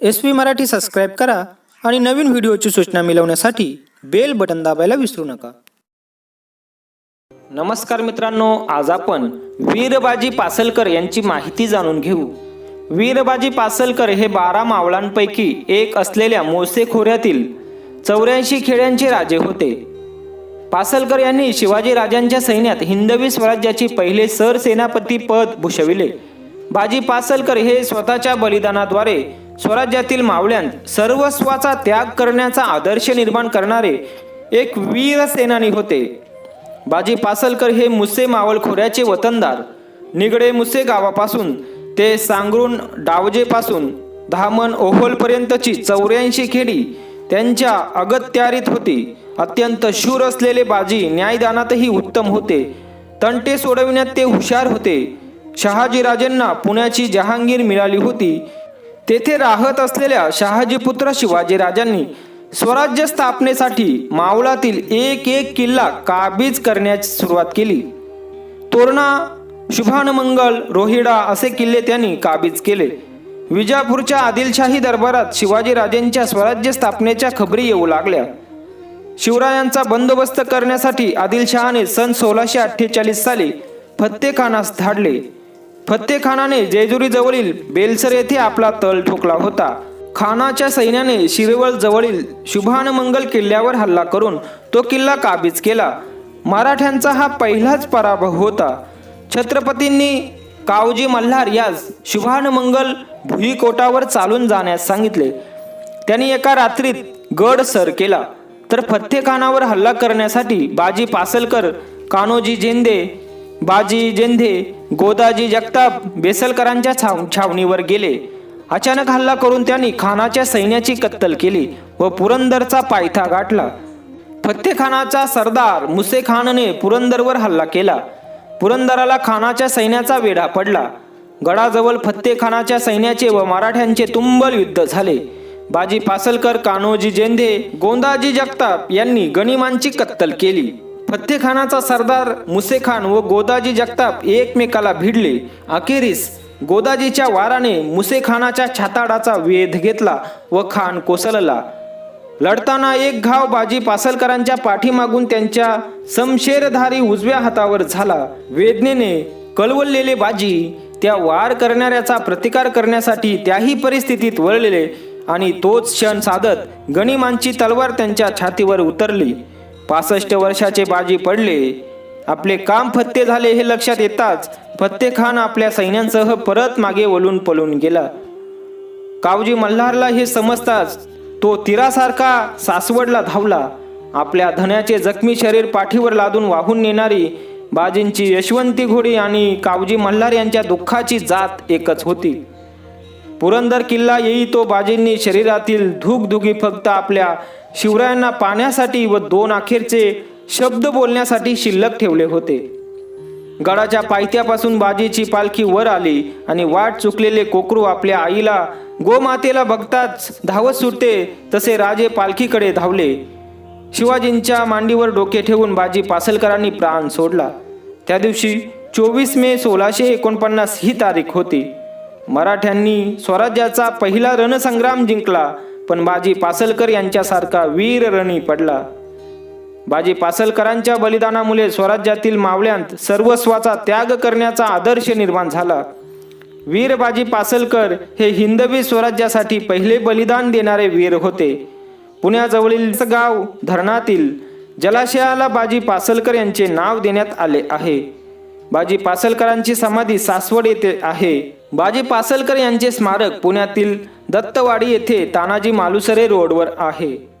S P Marathi subscribe करा आणि नवीन व्हिडिओची सूचना मिळवण्यासाठी बेल बटन दाबायला विसरू नका. नमस्कार मित्रांनो आज आपण वीरबाजी पासलकर यांची माहिती जाणून घेऊ. वीरबाजी पासलकर हे बारा मावळांपैकी एक असलेल्या मोसे खोऱ्यातील चौऱ्याऐंशी खेड्यांचे राजे होते. पासलकर यांनी शिवाजी राजांच्या सैन्यात हिंदवी स्वराज्याचे पहिले सरसेनापती पद भूषविले. बाजी पासलकर हे स्वतःच्या बलिदानाद्वारे स्वराज्यातील मावळ्यांत सर्वस्वाचा त्याग करण्याचा आदर्श निर्माण करणारे एक वीर सेनानी होते. बाजी पासलकर हे मुसे मावळ खोऱ्याचे वतनदार. निगडे मुसे गावापासून ते सांगरून डावजेपासून धामण ओहोलपर्यंतची चौऱ्याऐंशी खेडी त्यांच्या अगत्यारीत होती. अत्यंत शूर असलेले बाजी न्यायदानातही उत्तम होते. तंटे सोडविण्यात ते हुशार होते. शहाजीराजेंना पुण्याची जहांगीर मिळाली होती. तेथे राहत असलेल्या शहाजीपुत्र शिवाजीराजांनी स्वराज्य स्थापनेसाठी मावळातील एक एक किल्ला काबीज करण्याची सुरुवात केली. तोरणा शुभानमंगल रोहिडा असे किल्ले त्यांनी काबीज केले. विजापूरच्या आदिलशाही दरबारात शिवाजीराजेंच्या स्वराज्य स्थापनेच्या खबरी येऊ लागल्या. शिवरायांचा बंदोबस्त करण्यासाठी आदिलशहाने सन सोळाशे अठ्ठेचाळीस साली फत्तेखानास धाडले. फत्तेखानाने जेजुरीजवळील बेलसर येथे आपला तळ ठोकला होता. खानाच्या सैन्याने शिरवळ जवळील शुभानमंगल किल्ल्यावर हल्ला करून तो किल्ला काबीज केला. मराठ्यांचा हा पहिलाच पराभव होता. छत्रपतींनी कावजी मल्हार यास शुभानमंगल भुईकोटावर चालून जाण्यास सांगितले. त्यांनी एका रात्रीत गड सर केला. तर फत्तेखानावर हल्ला करण्यासाठी बाजी पासलकर कान्होजी जेंदे बाजी जेंधे गोदाजी जगताप बेसलकरांच्या छाव छावणीवर गेले. अचानक हल्ला करून त्यांनी खानाच्या सैन्याची कत्तल केली व पुरंदरचा पायथा गाठला. फत्तेखानाचा सरदार मुसेखानने पुरंदरवर हल्ला केला. पुरंदराला खानाच्या सैन्याचा वेढा पडला. गडाजवळ फत्तेखानाच्या सैन्याचे व मराठ्यांचे तुंबल युद्ध झाले. बाजी पासलकर कान्होजी जेंधे गोंदाजी जगताप यांनी गनिमांची कत्तल केली. फत्तेखानाचा सरदार मुसेखान व गोदाजी जगताप एकमेकाला भिडले. अखेरीस गोदाजीच्या वाराने मुसेखानाच्या छाताडाचा वेध घेतला व खान कोसळला. लढताना एक घाव बाजी पासलकरांच्या पाठीमागून त्यांच्या समशेरधारी उजव्या हातावर झाला. वेदनेने कळवळलेले बाजी त्या वार करणाऱ्याचा प्रतिकार करण्यासाठी त्याही परिस्थितीत वळलेले आणि तोच क्षण साधत गणिमांची तलवार त्यांच्या छातीवर उतरली. पासष्ट वर्षाचे बाजी पडले. आपले काम फत्ते झाले हे लक्षात येताच फत्ते खान आपल्या सैन्यांसह परत मागे वळून पळून गेला. कावजी मल्हारला हे समजताच तो तिरासारखा सासवडला धावला. आपल्या धन्याचे जखमी शरीर पाठीवर लादून वाहून नेणारी बाजींची यशवंती घोडी आणि कावजी मल्हार यांच्या दुःखाची जात एकच होती. पुरंदर किल्ला येई तो बाजींनी शरीरातील धुगधुगी फक्त आपल्या शिवरायांना पाण्यासाठी व दोन अखेरचे शब्द बोलण्यासाठी शिल्लक ठेवले होते. गडाच्या पायथ्यापासून बाजीची पालखी वर आली आणि वाट चुकलेले कोकरू आपल्या आईला गोमातेला बघताच धावत सुटते तसे राजे पालखीकडे धावले. शिवाजींच्या मांडीवर डोके ठेवून बाजी पासलकरांनी प्राण सोडला. त्या दिवशी चोवीस मे सोळाशे एकोणपन्नास ही तारीख होती. मराठ्यांनी स्वराज्याचा पहिला रणसंग्राम जिंकला पण बाजी पासलकर यांच्यासारखा वीर रणी पडला. बाजी पासलकरांच्या बलिदानामुळे स्वराज्यातील मावळ्यांत सर्वस्वाचा त्याग करण्याचा आदर्श निर्माण झाला. वीर बाजी पासलकर हे हिंदवी स्वराज्यासाठी पहिले बलिदान देणारे वीर होते. पुण्याजवळील गाव धरणातील जलाशयाला बाजी पासलकर यांचे नाव देण्यात आले आहे. बाजी पासलकरांची समाधी सासवड येथे आहे. बाजी पासलकर यांचे स्मारक पुण्यातील दत्तवाडी येथे तानाजी मालुसरे रोडवर आहे.